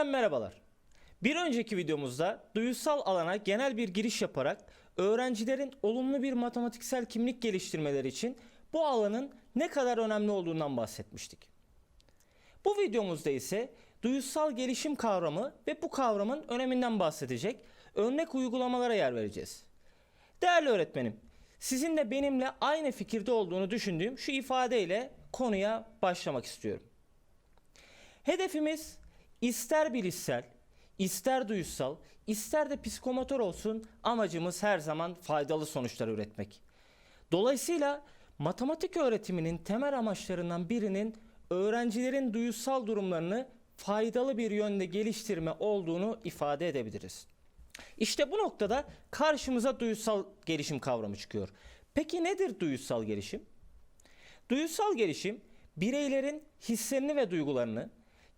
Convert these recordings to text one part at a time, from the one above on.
Yeniden merhabalar. Bir önceki videomuzda duyusal alana genel bir giriş yaparak öğrencilerin olumlu bir matematiksel kimlik geliştirmeleri için bu alanın ne kadar önemli olduğundan bahsetmiştik. Bu videomuzda ise duyusal gelişim kavramı ve bu kavramın öneminden bahsedecek örnek uygulamalara yer vereceğiz. Değerli öğretmenim, sizin de benimle aynı fikirde olduğunu düşündüğüm şu ifadeyle konuya başlamak istiyorum. Hedefimiz ister bilişsel, ister duyusal, ister de psikomotor olsun amacımız her zaman faydalı sonuçlar üretmek. Dolayısıyla matematik öğretiminin temel amaçlarından birinin öğrencilerin duyusal durumlarını faydalı bir yönde geliştirme olduğunu ifade edebiliriz. İşte bu noktada karşımıza duyusal gelişim kavramı çıkıyor. Peki nedir duyusal gelişim? Duyusal gelişim bireylerin hislerini ve duygularını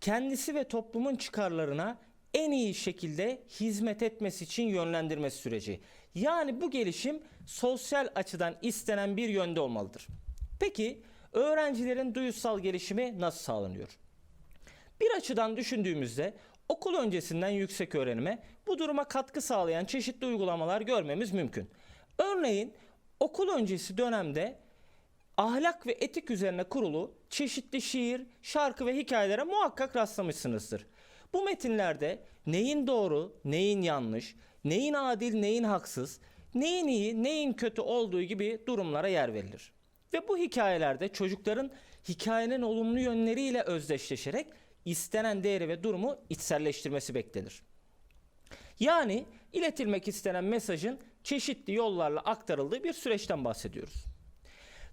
kendisi ve toplumun çıkarlarına en iyi şekilde hizmet etmesi için yönlendirmesi süreci. Yani bu gelişim sosyal açıdan istenen bir yönde olmalıdır. Peki öğrencilerin duyusal gelişimi nasıl sağlanıyor? Bir açıdan düşündüğümüzde okul öncesinden yüksek öğrenime bu duruma katkı sağlayan çeşitli uygulamalar görmemiz mümkün. Örneğin okul öncesi dönemde ahlak ve etik üzerine kurulu çeşitli şiir, şarkı ve hikayelere muhakkak rastlamışsınızdır. Bu metinlerde neyin doğru, neyin yanlış, neyin adil, neyin haksız, neyin iyi, neyin kötü olduğu gibi durumlara yer verilir. Ve bu hikayelerde çocukların hikayenin olumlu yönleriyle özdeşleşerek istenen değeri ve durumu içselleştirmesi beklenir. Yani iletilmek istenen mesajın çeşitli yollarla aktarıldığı bir süreçten bahsediyoruz.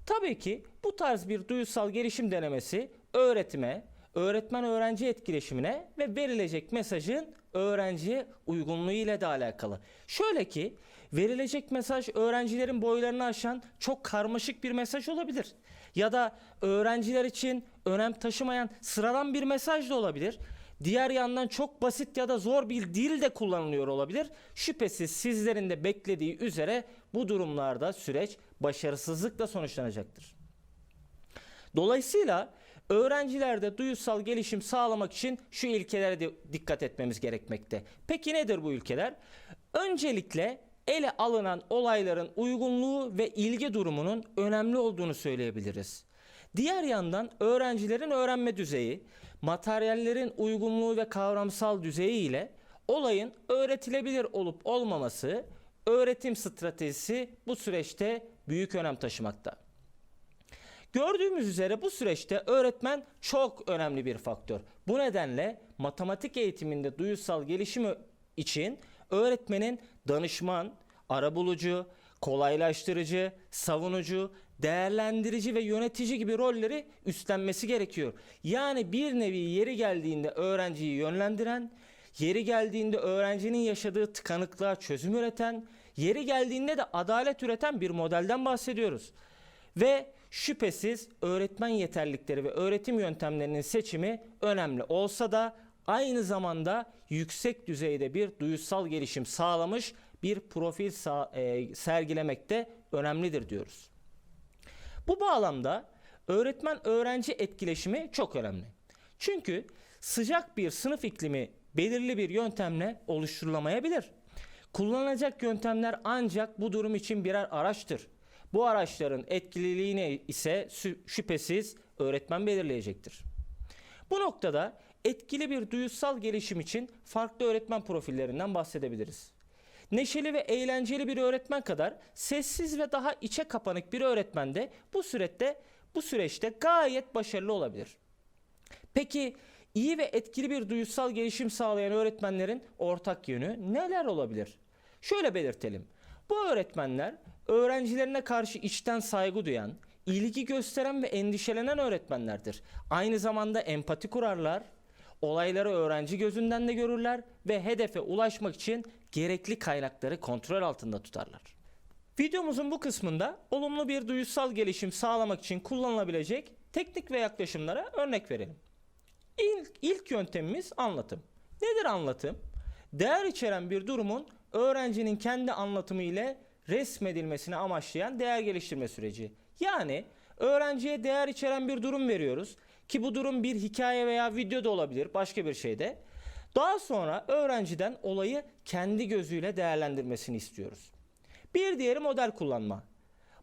Tabii ki bu tarz bir duyusal gelişim denemesi öğretime, öğretmen öğrenci etkileşimine ve verilecek mesajın öğrenciye uygunluğu ile de alakalı. Şöyle ki verilecek mesaj öğrencilerin boylarını aşan çok karmaşık bir mesaj olabilir. Ya da öğrenciler için önem taşımayan sıradan bir mesaj da olabilir. Diğer yandan çok basit ya da zor bir dil de kullanılıyor olabilir. Şüphesiz sizlerin de beklediği üzere bu durumlarda süreç başarısızlıkla sonuçlanacaktır. Dolayısıyla öğrencilerde duyusal gelişim sağlamak için şu ilkelere de dikkat etmemiz gerekmekte. Peki nedir bu ilkeler? Öncelikle ele alınan olayların uygunluğu ve ilgi durumunun önemli olduğunu söyleyebiliriz. Diğer yandan öğrencilerin öğrenme düzeyi, materyallerin uygunluğu ve kavramsal düzeyi ile olayın öğretilebilir olup olmaması, öğretim stratejisi bu süreçte büyük önem taşımakta. Gördüğümüz üzere bu süreçte öğretmen çok önemli bir faktör. Bu nedenle matematik eğitiminde duyusal gelişimi için öğretmenin danışman, arabulucu, kolaylaştırıcı, savunucu, değerlendirici ve yönetici gibi rolleri üstlenmesi gerekiyor. Yani bir nevi yeri geldiğinde öğrenciyi yönlendiren, yeri geldiğinde öğrencinin yaşadığı tıkanıklığa çözüm üreten, yeri geldiğinde de adalet üreten bir modelden bahsediyoruz. Ve şüphesiz öğretmen yeterlilikleri ve öğretim yöntemlerinin seçimi önemli olsa da aynı zamanda yüksek düzeyde bir duyusal gelişim sağlamış bir profil e, sergilemek de önemlidir diyoruz. Bu bağlamda öğretmen öğrenci etkileşimi çok önemli. Çünkü sıcak bir sınıf iklimi belirli bir yöntemle oluşturulamayabilir. Kullanılacak yöntemler ancak bu durum için birer araçtır. Bu araçların etkililiğini ise şüphesiz öğretmen belirleyecektir. Bu noktada etkili bir duyusal gelişim için farklı öğretmen profillerinden bahsedebiliriz. Neşeli ve eğlenceli bir öğretmen kadar sessiz ve daha içe kapanık bir öğretmen de bu süreçte bu süreçte gayet başarılı olabilir. Peki iyi ve etkili bir duyusal gelişim sağlayan öğretmenlerin ortak yönü neler olabilir? Şöyle belirtelim. Bu öğretmenler öğrencilerine karşı içten saygı duyan, ilgi gösteren ve endişelenen öğretmenlerdir. Aynı zamanda empati kurarlar, olayları öğrenci gözünden de görürler ve hedefe ulaşmak için gerekli kaynakları kontrol altında tutarlar. Videomuzun bu kısmında olumlu bir duyusal gelişim sağlamak için kullanılabilecek teknik ve yaklaşımlara örnek verelim. İlk, ilk yöntemimiz anlatım. Nedir anlatım? Değer içeren bir durumun öğrencinin kendi anlatımı ile resmedilmesini amaçlayan değer geliştirme süreci. Yani öğrenciye değer içeren bir durum veriyoruz ki bu durum bir hikaye veya video da olabilir, başka bir şeyde. Daha sonra öğrenciden olayı kendi gözüyle değerlendirmesini istiyoruz. Bir diğeri model kullanma.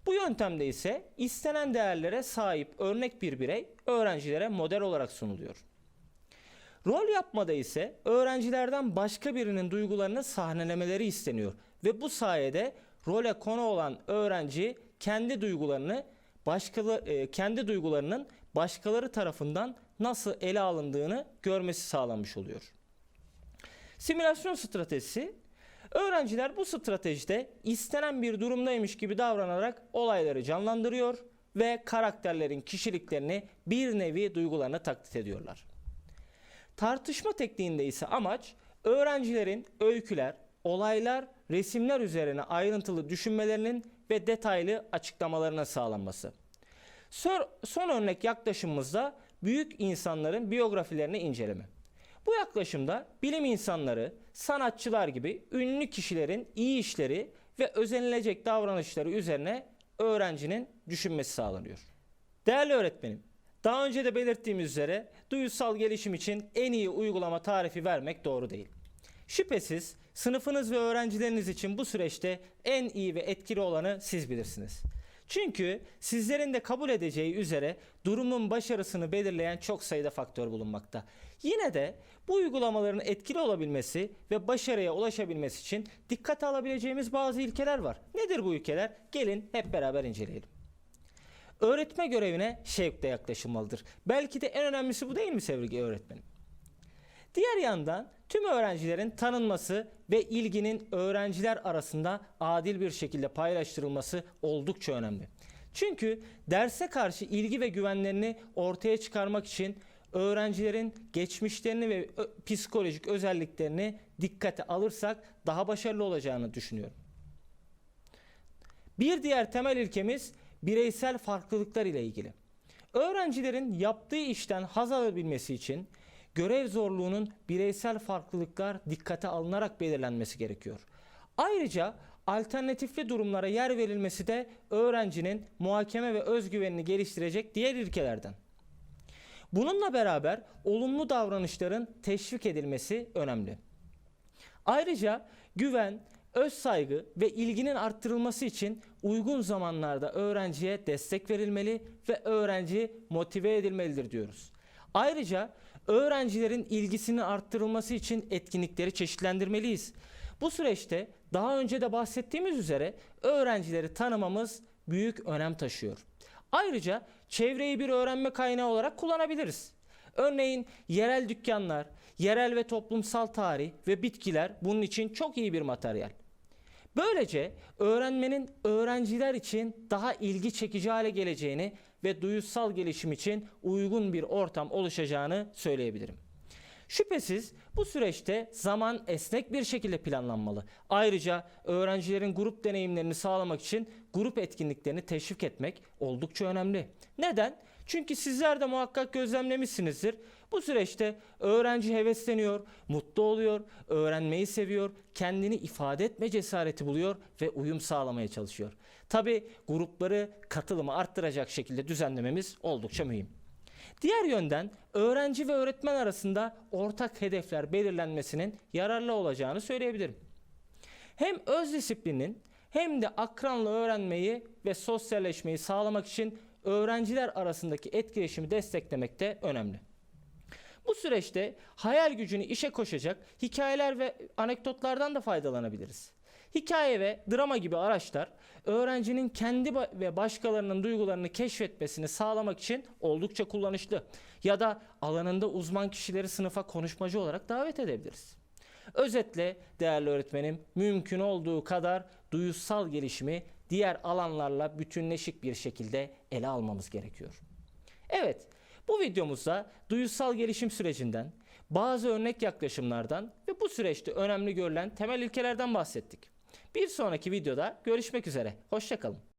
Bu yöntemde ise istenen değerlere sahip örnek bir birey öğrencilere model olarak sunuluyor. Rol yapmada ise öğrencilerden başka birinin duygularını sahnelemeleri isteniyor ve bu sayede role konu olan öğrenci kendi duygularını başkaları e, kendi duygularının başkaları tarafından nasıl ele alındığını görmesi sağlanmış oluyor. Simülasyon stratejisi öğrenciler bu stratejide istenen bir durumdaymış gibi davranarak olayları canlandırıyor ve karakterlerin kişiliklerini bir nevi duygularına taklit ediyorlar. Tartışma tekniğinde ise amaç öğrencilerin öyküler, olaylar, resimler üzerine ayrıntılı düşünmelerinin ve detaylı açıklamalarına sağlanması. Son, örnek yaklaşımımızda büyük insanların biyografilerini inceleme. Bu yaklaşımda bilim insanları, sanatçılar gibi ünlü kişilerin iyi işleri ve özenilecek davranışları üzerine öğrencinin düşünmesi sağlanıyor. Değerli öğretmenim, daha önce de belirttiğimiz üzere duyusal gelişim için en iyi uygulama tarifi vermek doğru değil. Şüphesiz sınıfınız ve öğrencileriniz için bu süreçte en iyi ve etkili olanı siz bilirsiniz. Çünkü sizlerin de kabul edeceği üzere durumun başarısını belirleyen çok sayıda faktör bulunmakta. Yine de bu uygulamaların etkili olabilmesi ve başarıya ulaşabilmesi için dikkate alabileceğimiz bazı ilkeler var. Nedir bu ilkeler? Gelin hep beraber inceleyelim. Öğretme görevine şevkle yaklaşılmalıdır. Belki de en önemlisi bu değil mi sevgili öğretmenim? Diğer yandan tüm öğrencilerin tanınması ve ilginin öğrenciler arasında adil bir şekilde paylaştırılması oldukça önemli. Çünkü derse karşı ilgi ve güvenlerini ortaya çıkarmak için öğrencilerin geçmişlerini ve psikolojik özelliklerini dikkate alırsak daha başarılı olacağını düşünüyorum. Bir diğer temel ilkemiz bireysel farklılıklar ile ilgili. Öğrencilerin yaptığı işten haz alabilmesi için görev zorluğunun bireysel farklılıklar dikkate alınarak belirlenmesi gerekiyor. Ayrıca alternatifli durumlara yer verilmesi de öğrencinin muhakeme ve özgüvenini geliştirecek diğer ilkelerden. Bununla beraber olumlu davranışların teşvik edilmesi önemli. Ayrıca güven, öz saygı ve ilginin arttırılması için uygun zamanlarda öğrenciye destek verilmeli ve öğrenci motive edilmelidir diyoruz. Ayrıca öğrencilerin ilgisinin arttırılması için etkinlikleri çeşitlendirmeliyiz. Bu süreçte daha önce de bahsettiğimiz üzere öğrencileri tanımamız büyük önem taşıyor. Ayrıca çevreyi bir öğrenme kaynağı olarak kullanabiliriz. Örneğin yerel dükkanlar, yerel ve toplumsal tarih ve bitkiler bunun için çok iyi bir materyal. Böylece öğrenmenin öğrenciler için daha ilgi çekici hale geleceğini ve duyusal gelişim için uygun bir ortam oluşacağını söyleyebilirim. Şüphesiz bu süreçte zaman esnek bir şekilde planlanmalı. Ayrıca öğrencilerin grup deneyimlerini sağlamak için grup etkinliklerini teşvik etmek oldukça önemli. Neden? Çünkü sizler de muhakkak gözlemlemişsinizdir. Bu süreçte öğrenci hevesleniyor, mutlu oluyor, öğrenmeyi seviyor, kendini ifade etme cesareti buluyor ve uyum sağlamaya çalışıyor. Tabi grupları katılımı arttıracak şekilde düzenlememiz oldukça mühim. Diğer yönden öğrenci ve öğretmen arasında ortak hedefler belirlenmesinin yararlı olacağını söyleyebilirim. Hem öz disiplinin hem de akranla öğrenmeyi ve sosyalleşmeyi sağlamak için öğrenciler arasındaki etkileşimi desteklemek de önemli. Bu süreçte hayal gücünü işe koşacak hikayeler ve anekdotlardan da faydalanabiliriz. Hikaye ve drama gibi araçlar öğrencinin kendi ve başkalarının duygularını keşfetmesini sağlamak için oldukça kullanışlı. Ya da alanında uzman kişileri sınıfa konuşmacı olarak davet edebiliriz. Özetle değerli öğretmenim mümkün olduğu kadar duyusal gelişimi diğer alanlarla bütünleşik bir şekilde ele almamız gerekiyor. Evet, bu videomuzda duyusal gelişim sürecinden, bazı örnek yaklaşımlardan ve bu süreçte önemli görülen temel ilkelerden bahsettik. Bir sonraki videoda görüşmek üzere. Hoşçakalın.